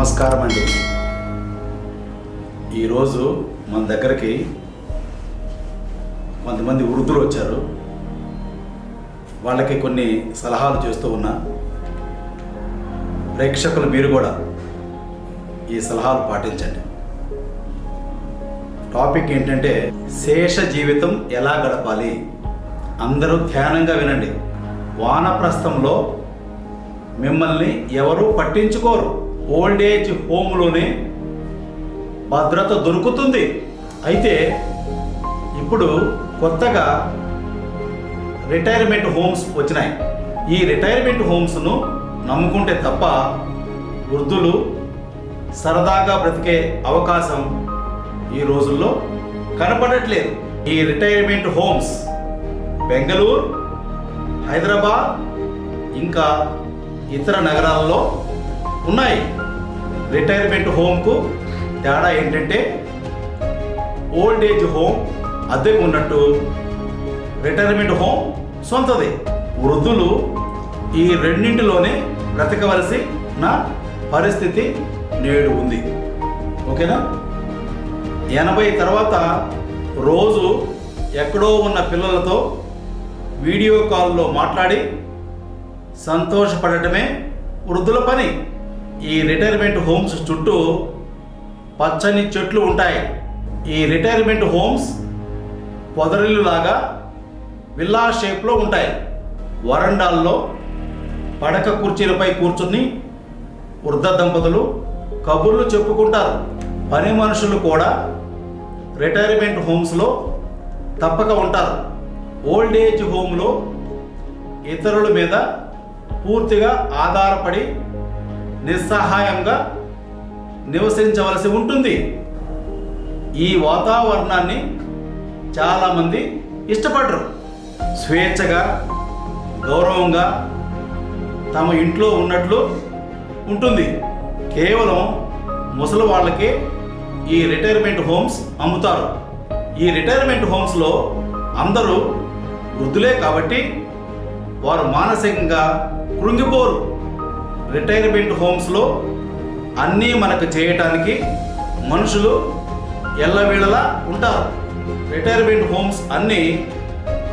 నమస్కారం అండి. ఈరోజు మన దగ్గరికి కొంతమంది వృద్ధులు వచ్చారు. వాళ్ళకి కొన్ని సలహాలు చేస్తూ ఉన్నా. ప్రేక్షకులు మీరు కూడా ఈ సలహాలు పాటించండి. టాపిక్ ఏంటంటే శేష జీవితం ఎలా గడపాలి? అందరూ ధ్యానంగా వినండి. వానప్రస్థంలో మిమ్మల్ని ఎవరు పట్టించుకోరు. ఓల్డ్ ఏజ్ హోమ్లోనే భద్రత దొరుకుతుంది. అయితే ఇప్పుడు కొత్తగా రిటైర్మెంట్ హోమ్స్ వచ్చినాయి. ఈ రిటైర్మెంట్ హోమ్స్ను నమ్ముకుంటే తప్ప వృద్ధులు సరదాగా బ్రతికే అవకాశం ఈ రోజుల్లో కనపడట్లేదు. ఈ రిటైర్మెంట్ హోమ్స్ బెంగళూరు హైదరాబాద్ ఇంకా ఇతర నగరాల్లో ఉన్నాయి. రిటైర్మెంట్ హోమ్కు తేడా ఏంటంటే ఓల్డ్ ఏజ్ హోమ్ అద్దెకు ఉన్నట్టు రిటైర్మెంట్ హోమ్ సొంతది. వృద్ధులు ఈ రెండింటిలోనే బ్రతకవలసి నా పరిస్థితి నేడు ఉంది. ఓకేనా? ఎనభై తర్వాత రోజు ఎక్కడో ఉన్న పిల్లలతో వీడియో కాల్లో మాట్లాడి సంతోషపడటమే వృద్ధుల పని. ఈ రిటైర్మెంట్ హోమ్స్ చుట్టూ పచ్చని చెట్లు ఉంటాయి. ఈ రిటైర్మెంట్ హోమ్స్ పొదరిల్లులాగా విల్లా షేప్లో ఉంటాయి. వరండాల్లో పడక కుర్చీలపై కూర్చుని వృద్ధ దంపతులు కబుర్లు చెప్పుకుంటారు. పని మనుషులు కూడా రిటైర్మెంట్ హోమ్స్లో తప్పక ఉంటారు. ఓల్డ్ ఏజ్ హోమ్లో ఇతరుల మీద పూర్తిగా ఆధారపడి నిస్సహాయంగా నివసించవలసి ఉంటుంది. ఈ వాతావరణాన్ని చాలామంది ఇష్టపడరు. స్వేచ్ఛగా గౌరవంగా తమ ఇంట్లో ఉన్నట్లు ఉంటుంది. కేవలం ముసలి వాళ్ళకే ఈ రిటైర్మెంట్ హోమ్స్ అమ్ముతారు. ఈ రిటైర్మెంట్ హోమ్స్లో అందరూ వృద్ధులే కాబట్టి వారు మానసికంగా కృంగిపోరు. రిటైర్మెంట్ హోమ్స్లో అన్నీ మనకు చేయటానికి మనుషులు ఎల్లవేళలా ఉంటారు. రిటైర్మెంట్ హోమ్స్ అన్నీ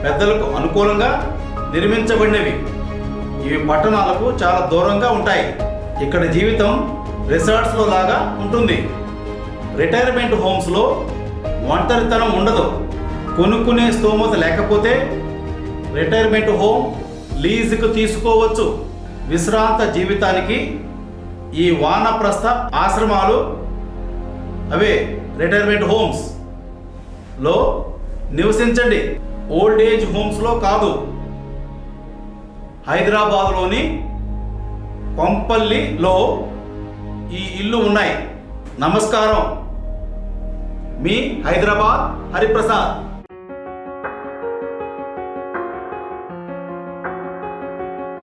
పెద్దలకు అనుకూలంగా నిర్మించబడినవి. ఇవి పట్టణాలకు చాలా దూరంగా ఉంటాయి. ఇక్కడ జీవితం రిసార్ట్స్లో లాగా ఉంటుంది. రిటైర్మెంట్ హోమ్స్లో ఒంటరితనం ఉండదు. కొనుక్కునే స్తోమత లేకపోతే రిటైర్మెంట్ హోమ్ లీజుకు తీసుకోవచ్చు. విశ్రాంత జీవితానికి ఈ వానప్రస్థ ఆశ్రమాలు అవే రిటైర్మెంట్ హోమ్స్లో నివసించండి. ఓల్డ్ ఏజ్ హోమ్స్లో కాదు. హైదరాబాద్లోని కొంపల్లిలో ఈ ఇల్లు ఉన్నాయి. నమస్కారం. మీ హైదరాబాద్ హరిప్రసాద్.